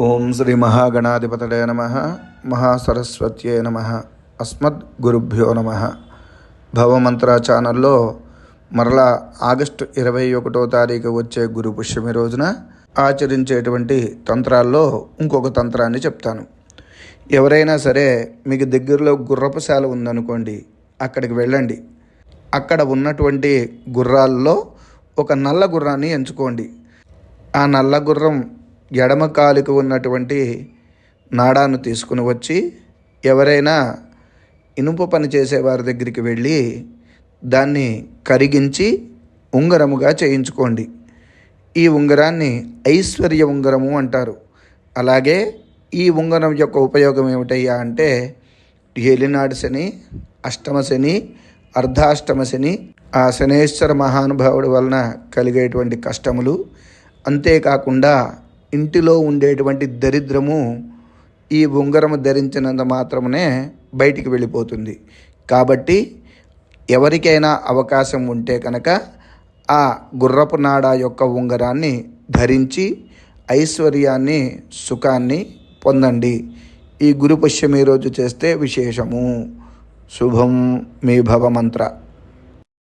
ఓం శ్రీ మహాగణాధిపతడే నమ మహాసరస్వత్యే నమ అస్మద్ గురుభ్యో నమ. భవమంత్ర ఛానల్లో మరలా ఆగస్టు ఇరవై ఒకటో తారీఖు వచ్చే గురు పుష్యమి రోజున ఆచరించేటువంటి తంత్రాల్లో ఇంకొక తంత్రాన్ని చెప్తాను. ఎవరైనా సరే మీకు దగ్గరలో గుర్రపశాల ఉందనుకోండి అక్కడికి వెళ్ళండి. అక్కడ ఉన్నటువంటి గుర్రాల్లో ఒక నల్ల గుర్రాన్ని ఎంచుకోండి. ఆ నల్ల గుర్రం ఎడమ కాలుకు ఉన్నటువంటి నాడాను తీసుకుని వచ్చి ఎవరైనా ఇనుప పని చేసేవారి దగ్గరికి వెళ్ళి దాన్ని కరిగించి ఉంగరముగా చేయించుకోండి. ఈ ఉంగరాన్ని ఐశ్వర్య ఉంగరము అంటారు. అలాగే ఈ ఉంగరం యొక్క ఉపయోగం ఏమిటయ్యా అంటే ఏలినాడు శని అష్టమ శని అర్ధాష్టమ శని ఆ శనేశ్వర మహానుభావుడి వలన కలిగేటువంటి కష్టములు. అంతేకాకుండా ఇంటిలో ఉండేటువంటి దరిద్రము ఈ ఉంగరము ధరించినంత మాత్రమే బయటికి వెళ్ళిపోతుంది. కాబట్టి ఎవరికైనా అవకాశం ఉంటే కనుక ఆ గుర్రపు నాడ యొక్క ఉంగరాన్ని ధరించి ఐశ్వర్యాన్ని సుఖాన్ని పొందండి. ఈ గురు పుష్యమి రోజు చేస్తే విశేషము. శుభం మీ భవ మంత్ర.